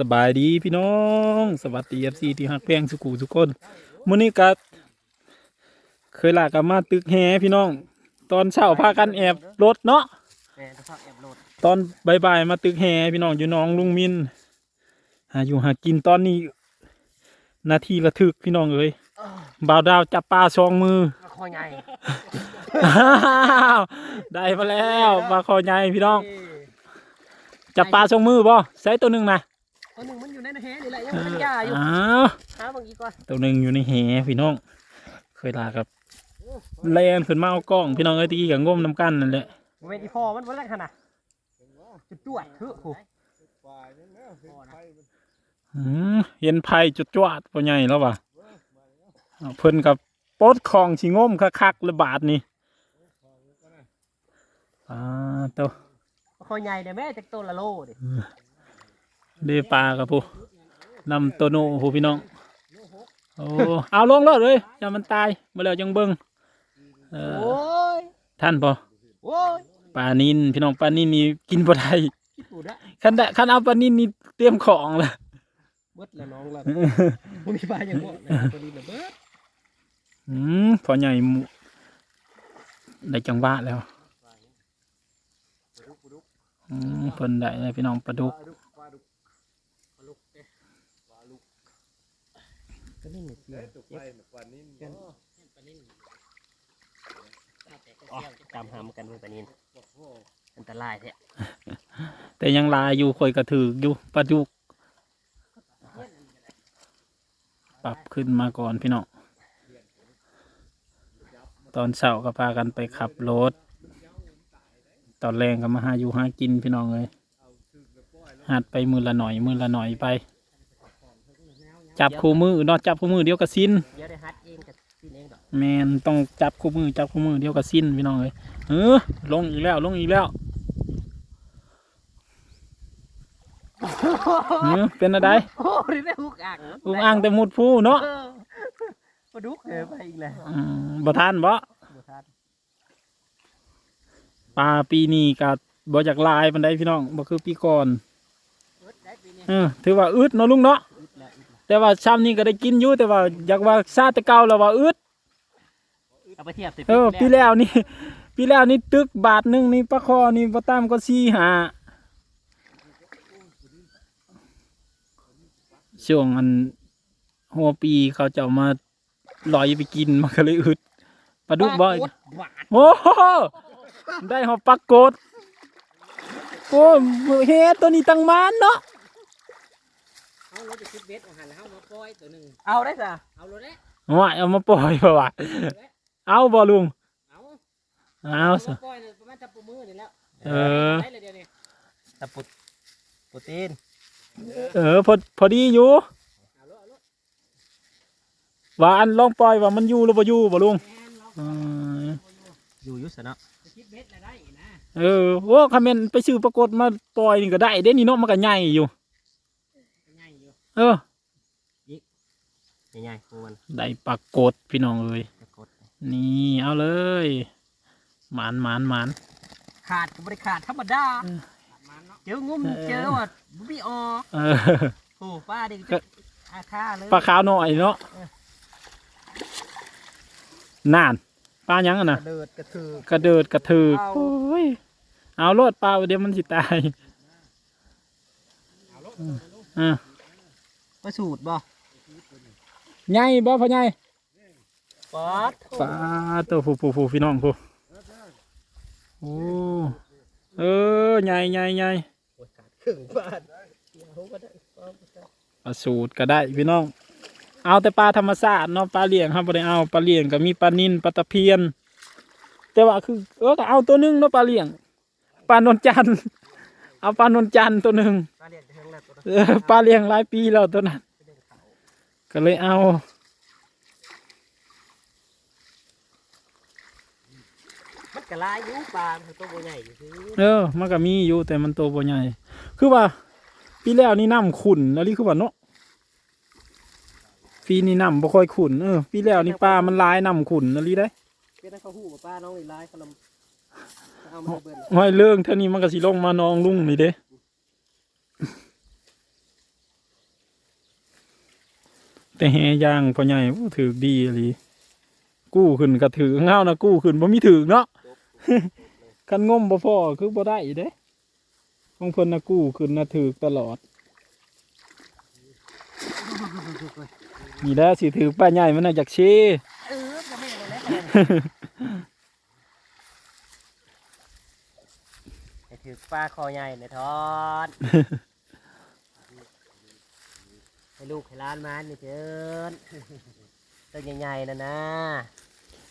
สบายดีพี่น้อง สวัสดีเอฟซีที่ฮักแพงสุกูทุกคนมื้อนี้ก็เคยลากกันมาตึกแฮพี่น้อง ตอนเช้าพากันแอบรถเนาะแม่จะชอบแอบโหลดตอนบ่ายๆมาตึกแฮพี่น้องอยู่หน้องลุงมินหาอยู่หากินตอนนี้ นาทีระทึกพี่น้องเอ้ยบ่าวดาวจับปลาสองมือมาคอใหญ่อ้าวได้มาแล้วปลาคอใหญ่พี่น้องจับปลาสองมือบ่ใส่ตัวหนึ่งนะ ตัวหนึ่งมันอยู่ในแหนี่แหละยังเป็นหญ้าอยู่อ้าวหาบางอีกก่อนตัวหนึ่งอยู่ในแหพี่น้อง เคยลากับแลนขึ้นมาเอากล้อง พี่น้องเอ้ยตะกี้กับงมน้ำกันนั่นแหละมันเป็นอีพอมันวันแรกขนาดจุดจวดเถอะโหอืมเห็นไผ่จุดจวดปใหญ่แล้วว่ะอ้าวเพิ่นกับปลดของชิงมคักๆระบาดนี่อ่าตัวคอใหญ่เดี๋ยวแม่จากตัวละโลดิ เดปลากับผู้นำตัวโนผู้พี่น้องโอ้เอาลงรถเลยอย่ามันตายมาแล้วยังเบิ้งเออโอ้ยท่านพอโอ้ยปลานินพี่น้องปลานินนี่กินบ่ได้คิดปูดะคันได้คันเอาปลานินนี่เตรียมของละเบิดละน้องละมันมีปลาอย่างบ่นะตัวนี้นะเบิดอืมพอใหญ่หมูได้จังหวะแล้วอืมเพิ่นได้เลยพี่น้องปลาดุก ก็นี่เสียจำหามกันเป็นปลานินอันตรายแท้แต่ยังลายอยู่คอยกระถืออยู่ปลาดุกปรับขึ้นมาก่อนพี่น้องตอนเช้าก็พากันไปขับรถ ตอนแรงก็มาหาอยู่หากินพี่น้องเลยหัดไปมือละหน่อยมือละหน่อยไป จับคู่มือเนอกจับคู่มือเดียวกับสิ้นเดี๋ยวได้ฮัดเองกับซีนเองดอกแมนต้องจับคู่มือจับคู่มือเดียวกับสิ้นพี่น้องเลยเออลงอีกแล้วลงอีกแล้วเออเป็นอะไรโอ้ยได้หุกอ่างอุ้งอ่างแต่มุดผู้เนาะเออปลาดุกเออไปอีกแล้วอืมบ่ทานบ่บ่ทันปลาปีนี้ก็บ่จากลายปันไดพี่น้องบ่คือปีก่อนเบิดได้ปีนี้เออถือว่าอึดเนาะลุงเนาะอึด แล้วอึดแล้วแต่ว่าช้ำนี้ก็ได้กินอยู่แต่ว่าอยากว่าซาแต่เก่าแล้วว่าอึดเอาไปเทียบสิเออปีแล้วนี่ ปีแล้วนี่ตึกบาทหนึงนี่ปลาคอนี่บ่ตามก็สี่หาช่วงอันหัวปีเขาจะเอามาลอยไปกินมันก็เลยอึดปลาดุกบ่ปลาดหวานโอ้โหได้หอบปลากดโอ้มือเฮ็ดตัวนี้ตั้งมานเนาะ เอารถไปคิดเบ็ดอาหารแล้วเอามาปล่อยตัวหนึ่งเอาได้จ้ะเอารถแล้วว่าเอามาปล่อยเปล่าวะเอาบ่ลุงเอาเอาซะปล่อยเลยประมาณจับปูมือนี่แล้วเออได้เลยเดี๋ยวนี้ตะปุดโปรตีนเออพอพอดีอยู่เอารถเอารถว่าอันลองปล่อยว่ามันอยู่หรือบ่อยู่บ่ลุงแอนเราเอออยู่อยุสนะไปคิดเบ็ดอะไรได้นะเออโอ้คาเมนไปซื้อปรากฏมาปล่อยนี่ก็ได้เด้นี่เนาะมันก็ใหญ่อยู่ง่ายอยู่ เออใหญ่ๆมันได้ปรากฏพี่น้องเอ้ยจะกดนี่เอาเลยหมานหมานหมานขาดก็ไม่ได้ขาดธรรมดาตัดมันเนาะเจองุ้มเจอว่าบุบี้ออกเออโอ้ป้าดิจะอาค่าเลยปลาขาวหน่อยเนาะนานปลาหยังอะกนะระเดิดกระถือกระเดิดกระถือเอาโอ้ยเอาโลดปลาเดี๋ยวมันสิตายเอา รถอะประสูตรบ่ใหญ่บ่พ่อใหญ่ป๊อดปลาตัวผู้ผู้ผู้พี่น้องผู้โอ้เออใหญ่ใหญ่ใหญ่โอ้ยขาดครึ่งบาทเดี๋ยวก็ได้ป๊อดปลาสูตรก็ได้พี่น้อง เอาแต่ปลาธรรมชาติเนาะปลาเลี้ยงครับบ่ได้เอาปลาเลี้ยงก็มีปลานิลปลาตะเพียน แต่ว่าคือเออก็เอาตัวหนึงเนาะปลาเลี้ยงปลานนจันทร์เอาปลานนจันทร์ตัวหนึ่งป้าเรียนจะเฮงแล้วตัวนั้น เออปลาเลี้ยงหลายปีแล้วตัวนั้นจะเด้งเขาก็เลยเอามันกระลายอยู่ปลามันตัวใหญ่อยู่คือเออมันก็มีอยู่แต่มันโตบ่ใหญ่ คือว่า ปีแล้วนี่น้ำขุ่นแล้วนี่คือว่าเนาะปีนี้น้ำบ่ค่อยขุ่นเออปีแล้วนี่ปลามันหลายน้ำขุ่นแล้วนี่ได้เพื่อนเขาหูว่าป้าน้องนี่ลายเขาลำเอามาเบิ่นห้อยเรื่องเท่านี้มันก็สิลงมาน้องลุงนี่เด้ แต่แหย่างพ่อใหญ่โอ้ถือดีอีหลีกู้ขึ้นก็ถือเงานะกู้ขึ้นบ่มีถือเนาะคันงมบ่พอคือบ่ได้เด้ของเพิ่นน่ะกู้ขึ้นน่ะถือตลอดนี่แหละสิถือป้าใหญ่มันน่ะอยากเชเออก็ไม่เลยแล้วไปถือปลาคอใหญ่ในทอด ให้ลูกให้หล้านมันนี่เถินตัวใหญ่ๆนะนะ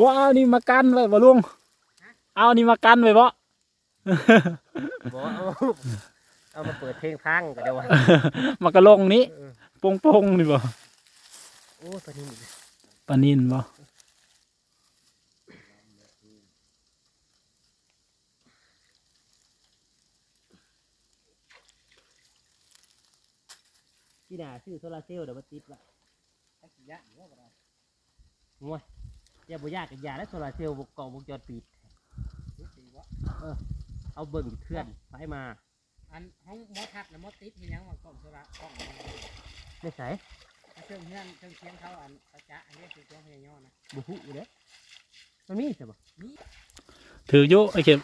ว่าเอานี่มากันไว้บ่ลุงเอานี่มากันไว้บ่บอกเอาเอามาเปิดเพลงพังก็เดี๋ยววะมากระลงนี้ปงปงๆนี่บ่โอ้ตัวนี้ปลานินบ่ พี่นาซื้อโซลาร์เซลล์เดี๋ยวมาติดละตักสิยะอยู่ว่าบ่ได้งวยอย่าบ่ยากกับยาและโซลาร์เซลล์กล่องวงจรปิดเออ เอาเบิ่งเคลื่อนไปมาอันห้องมอทัดนะมอติดมีหยังมากล่องโซละกล่องไม่ใส่เครื่องเฮือนเครื่องเคียงเขาอันประจะอันนี้คือเครื่องเฮียย่อนะบุหุอยู่เด้มันมีใช่ปะถืออยู่ไอ้เข็ม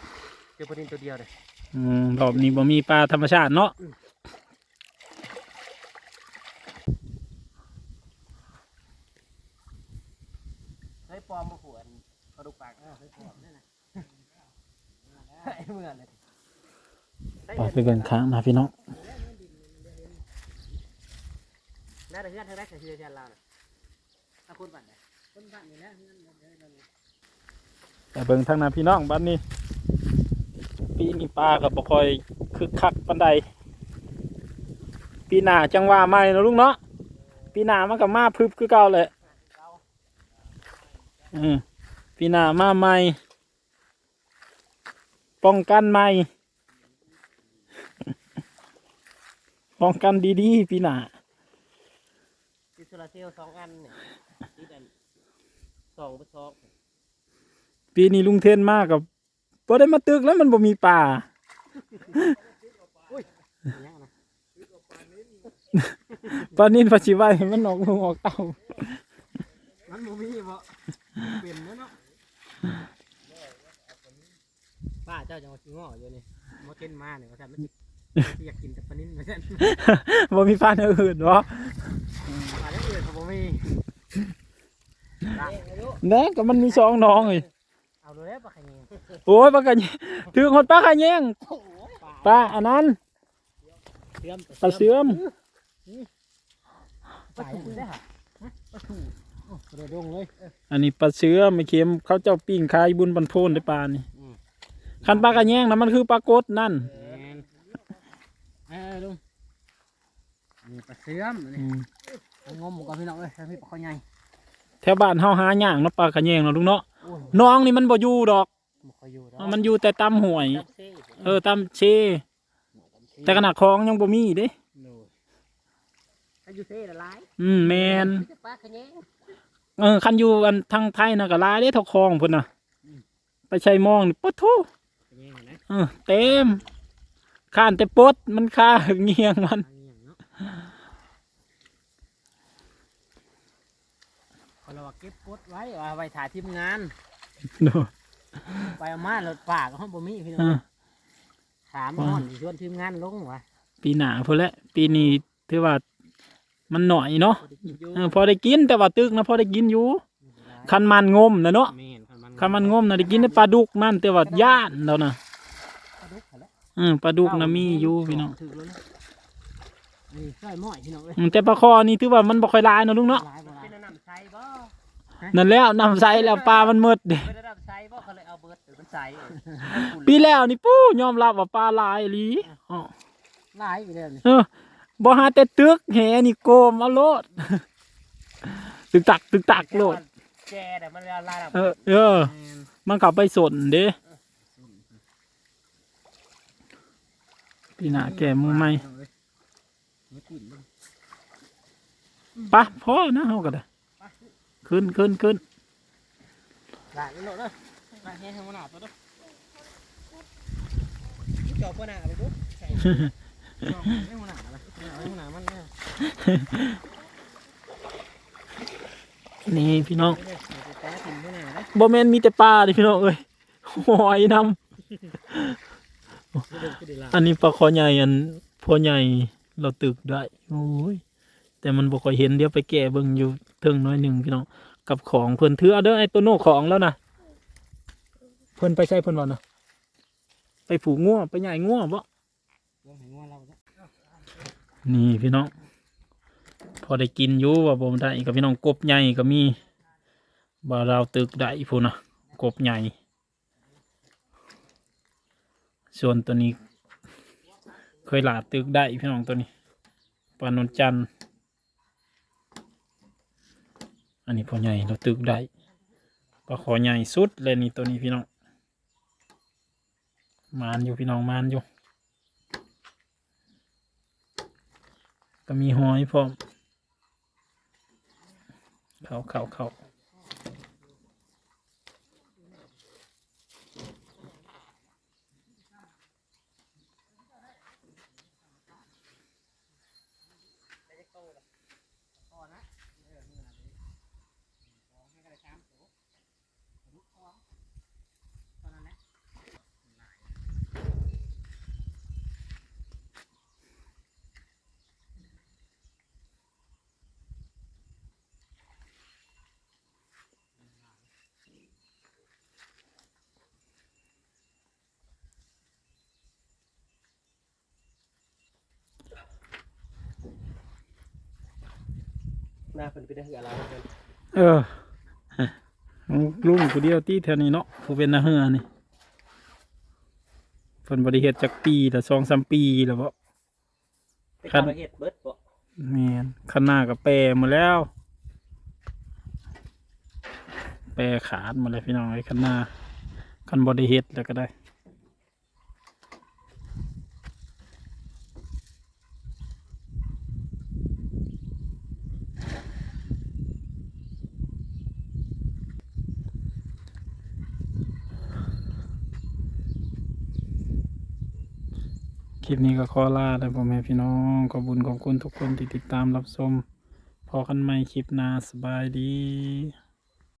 เจอประเด็นตัวเดียวเลยอืมรอบนี้บ่มีปลาธรรมชาติเนาะ เฮ้ยปลอมมาขวน กระดูกปากเออเฮ้ยปลอมนั่นน่ะเฮ้ยเหมือนเลยปลาไปเบิ่งค้างนะพี่น้องได้แต่เพื่อนเธอได้แต่เพื่อนเพื่อนเราน่ะถ้าคุณปั่นเลยคนบ้านนี่แหละเฮือนเดี๋ยวเดี๋ยวไปเบิ่งทางหน้าพี่น้องบัดนี้ ปีนี้ปลาก็บ่ค่อยคึกคักปานใดปีหน้าจังว่าใหม่เนาะลุงเนาะปีหน้ามันก็มาพึบคือเก่าแหละอืม ปีหน้ามาใหม่ ป้องกันใหม่ ป้องกันดีๆปีหน้าติดโซลาร์เซลล์สองอันเนี่ยติดอันสองไปสองปีนี้ลุงเทนมากกับพอได้มาตึกแล้วมันบ่มีป่ายังนะปลานินปลาชิไว้มันออกลูกออกเต้า มันบ่มีบ่เป็นแล้วเนาะป้า เจ้าจังหวัดสิงห์อยู่นี่มอเทนมาเนี่ยว่าท่านมันสิมันสิอยากกินแต่ปลานิ่นว่าท่านบ่มีปลาอย่างอื่นบ่ปลาอย่างอื่นเขาบ่มีแน่ก็มันมีสองน้องเลยเอาดูแล้วปะขยิงโอ้ยปลากระแยงถึงหดปลากระแยงปลาอันนั้นเสื่อมปลาเสื่อมปลาถูได้ค่ะกระโดดงเลย อันนี้ปลาเสื่อมไม่เค็มเขาเจ้าปิ้งขายบุญบันโพนได้ปลานี่ คันปลากระแยงนะมันคือปลากดนั่นแม่นเออลุงนี่ปลาเสื่อมนี่อืมเอางมหมูกับพี่น้องเอ้ยถ้าพี่ปลาข้อใหญ่แถวบ้านเฮาหาย่างเนาะปลากระแยงเนาะลุงเนาะโอ้ยน้องนี่มันบ่อยู่ดอกบ่ค่อยอยู่ดอกมันอยู่แต่ตำห่วยจับซี่เออตำเช แต่ขนาดคลองยังบ่มีเด้โน่ถ้าอยู่เซ่ละลายอืมแมนมีแต่ปลาขยิงเออคันอยู่อันทางไทยน่ะก็หลายเด้เทอคลองพุ่นน่ะไปใช้มองนี่ปะโท เป็นยังไงนะเออเต็มข้านแต่ปดมันค่าเงียงมันทางนี้เนาะคนเราว่าเก็บกดไว้ว่าไว้ถ่ายทีมงาน โดไปเอามาแล้วฝากห้องบ่มีพี่น้อเองอถามห้องชวนทีมงานลงวะปีหน้าพุ่นแหละปีนี้ถือว่ามันหน่อยเนาะบ่ได้กินอยู่เออพอได้กินแต่ว่าตึกนะพอได้กินอยู่คันมันงมนะเนาะ แม่น คันมันคันมันงมนะได้กินได้ปลาดุกมันแต่ว่าย่านแล้วนะปลาดุกหั่นแหละเออปลาดุกนะมีอยู่พี่น้องถือแล้วนะนี่ใส่หม้อยพี่น้องเอ้ยอืมแต่ปลาคอนี่ถือว่ามันบ่ค่อยหลายเนาะลุงเนาะหลายบ่หลายเป็นน้ำใสบ่นั่นแล้วนำใส่แล้วปลามันหมดเด้เป็นน้ำใสบ่เขาเลยเอาเบิร์ดเป็นใสเออปีแล้วนี่ปู้ยอมรับว่าปลาหลายอีหลีอ๋อหลายไปเลยนี่เออบ่หาแต่ตึกแหนี่โกมเอาโลดตึกตักตึกตักโลด แจแต่มันละลายแบบเออเออแม่นมันกลับไปสนเด้พี่หน้าแก่มือใหม่พี่น้องเอ้ยมากินเบิ่งปะพอนะเฮาก็ได้ขึ้นขึ้นขึ้นหลายไปโลดเด้อหลายแห้งข้างหน้าตัวเด้อจอบข้างหน้าไปดูใส่จอบข้างหน้าเลยเอาข้างหน้ามันเนี่ย นี่พี่น้องไม่ได้เอแมนะบ่แมนมีแต่ปลาดิพี่น้องเอ้ยหอยนำอันนี้ปลาคอใหญ่อันพ่อใหญ่เราตึกได้โอ้ยแต่มันบ่ค่อยเห็นเดี๋ยวไปแก่เบิ่งอยู่เทิงน้อยหนึ่งพี่น้องกับของเพิ่อนถือเอเด้อไอ้ตัวโน่ของแล้วนะเพิ่อนไปใช้เพิ่อนว่านะไปผูกงัวไปใหญ่งัวบ่เรื่องไหนงัวเราจ้ะนี่พี่น้อง อได้กินอยู่ว่าบ่ได้กับพี่น้องกบใหญ่ก็มีบ่าวราวตึกได้พูนะกบใหญ่ ส่วนตัวนี้ เคยหลาตึกได้พี่น้องตัวนี้ปานนจันอันนี้พอใหญ่เราตึกได้ปลาขอใหญ่สุดเลยนี่ตัวนี้พี่น้องมานอยู่พี่น้องมานอยู่ ก็มีหอยพร้อม เขาเขาเขา พอนะเออมือหนาเลยขอให้กระไรช้ำโอ้ลุกคอตอนนั้นแหละ หน้าเพิ่นเป็นได้คืออะไรเพิ่นเออลุงผู้เดียวตีแถวนี้เนาะผู้เป็นนาเฮือนี่เพิ่นบริเหตุจากปีแต่สองสามปีแล้วบ่ไปเข้าประเทศเบิดบ่แม่นข้างหน้าก็แปรหมาแล้ว แปรขาดหมาแล้วพี่น้องไอ้ข้างหน้าคันบริเหตุแล้วก็ได้ ลิปนี้ก็ขอลาแล้วพ่อแม่พี่น้องขอบุญขอบคุณทุกคนที่ติดตามรับชมพอกันใหม่คลิปหน้าสบายดี